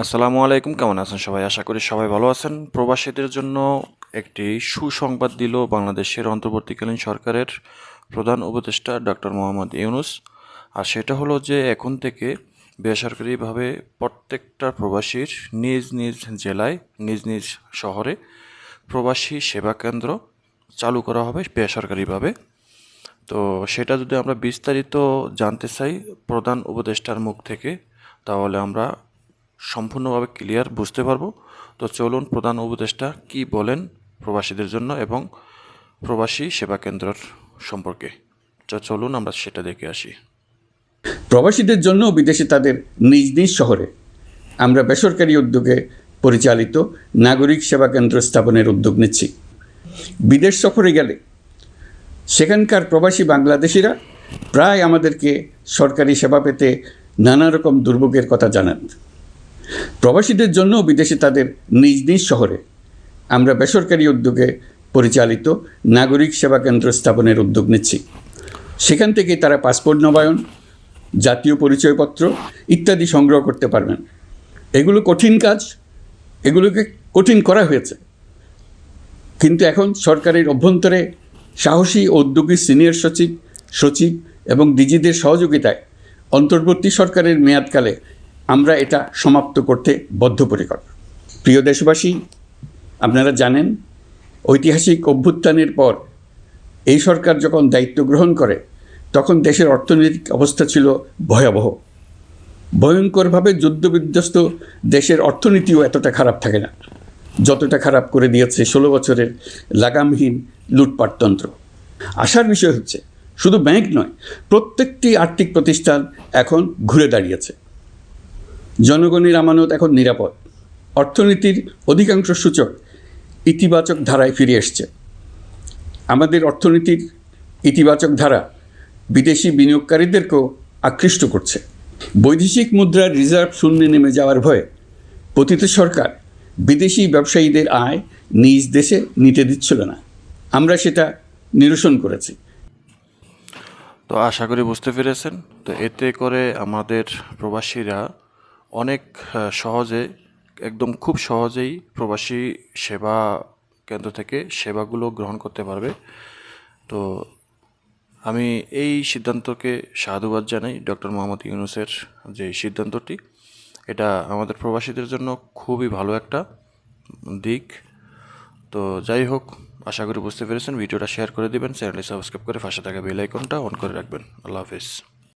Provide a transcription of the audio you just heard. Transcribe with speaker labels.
Speaker 1: আসসালামু আলাইকুম, কেমন আছেন সবাই? আশা করি সবাই ভালো আছেন। প্রবাসীদের জন্য একটি সুসংবাদ দিল বাংলাদেশের অন্তর্বর্তীকালীন সরকারের প্রধান উপদেষ্টা ডক্টর মোহাম্মদ ইউনুস। আর সেটা হলো যে, এখন থেকে বেসরকারিভাবে প্রত্যেকটা প্রবাসীর নিজ নিজ জেলায়, নিজ নিজ শহরে প্রবাসী সেবা কেন্দ্র চালু করা হবে বেসরকারিভাবে। তো সেটা যদি আমরা বিস্তারিত জানতে চাই প্রধান উপদেষ্টার মুখ থেকে, তাহলে আমরা সম্পূর্ণভাবে ক্লিয়ার বুঝতে পারব। তো চলুন প্রধান উপদেষ্টা কি বলেন প্রবাসীদের জন্য এবং প্রবাসী সেবা কেন্দ্রের সম্পর্কে। তো চলুন আমরা সেটা দেখে আসি।
Speaker 2: প্রবাসীদের জন্য বিদেশে তাদের নিজ নিজ শহরে আমরা বেসরকারি উদ্যোগে পরিচালিত নাগরিক সেবা কেন্দ্র স্থাপনের উদ্যোগ নিচ্ছি। বিদেশ সফরে গেলে সেখানকার প্রবাসী বাংলাদেশিরা প্রায় আমাদেরকে সরকারি সেবা পেতে নানা রকম দুর্ভোগের কথা জানান। প্রবাসীদের জন্য বিদেশে তাদের নিজ নিজ শহরে। আমরা বেসরকারি উদ্যোগে পরিচালিত নাগরিক সেবা কেন্দ্র স্থাপনের উদ্যোগ নিচ্ছি। সেখান থেকে তারা পাসপোর্ট নবায়ন, জাতীয় পরিচয়পত্র ইত্যাদি সংগ্রহ করতে পারবেন। এগুলো কঠিন কাজ, এগুলোকে কঠিন করা হয়েছে। কিন্তু এখন সরকারের অভ্যন্তরে সাহসী উদ্যোগী সিনিয়র সচিব সচিব এবং ডিজিদের সহযোগিতায় অন্তর্বর্তী সরকারের মেয়াদকালে আমরা এটা সমাপ্ত করতে বদ্ধপরিকর। প্রিয় দেশবাসী, আপনারা জানেন, ঐতিহাসিক অভ্যুত্থানের পর এই সরকার যখন দায়িত্ব গ্রহণ করে, তখন দেশের অর্থনৈতিক অবস্থা ছিল ভয়াবহ। ভয়ঙ্করভাবে যুদ্ধবিধ্বস্ত দেশের অর্থনীতিও এতটা খারাপ থাকে না, যতটা খারাপ করে দিয়েছে ষোলো বছরের লাগামহীন লুটপাটতন্ত্র আসার বিষয় হচ্ছে, শুধু ব্যাংক নয়, প্রত্যেকটি আর্থিক প্রতিষ্ঠান এখন ঘুরে দাঁড়িয়েছে। জনগণের আমানত এখন নিরাপদ। অর্থনীতির অধিকাংশ সূচক ইতিবাচক ধারায় ফিরে এসছে। আমাদের অর্থনীতির ইতিবাচক ধারা বিদেশি বিনিয়োগকারীদেরকেও আকৃষ্ট করছে। বৈদেশিক মুদ্রার রিজার্ভ শূন্যে নেমে যাওয়ার ভয়ে পতিত সরকার বিদেশি ব্যবসায়ীদের আয় নিজ দেশে নিতে দিচ্ছিল না। আমরা সেটা নিরসন করেছি।
Speaker 1: তো আশা করি বুঝতে পেরেছেন। তো এতে করে আমাদের প্রবাসীরা অনেক সহজে, একদম খুব সহজেই প্রবাসী সেবা কেন্দ্র থেকে সেবাগুলো গ্রহণ করতে পারবে। তো আমি এই সিদ্ধান্তকে সাধুবাদ জানাই ডক্টর মোহাম্মদ ইউনুসের যে সিদ্ধান্তটি। এটা আমাদের প্রবাসীদের জন্য খুবই ভালো একটা দিক। তো যাই হোক, আশা করি বুঝতে পেরেছেন। ভিডিওটা শেয়ার করে দিবেন। চ্যানেলটি সাবস্ক্রাইব করে পাশে থাকা বেল আইকনটা অন করে রাখবেন। আল্লাহ হাফিজ।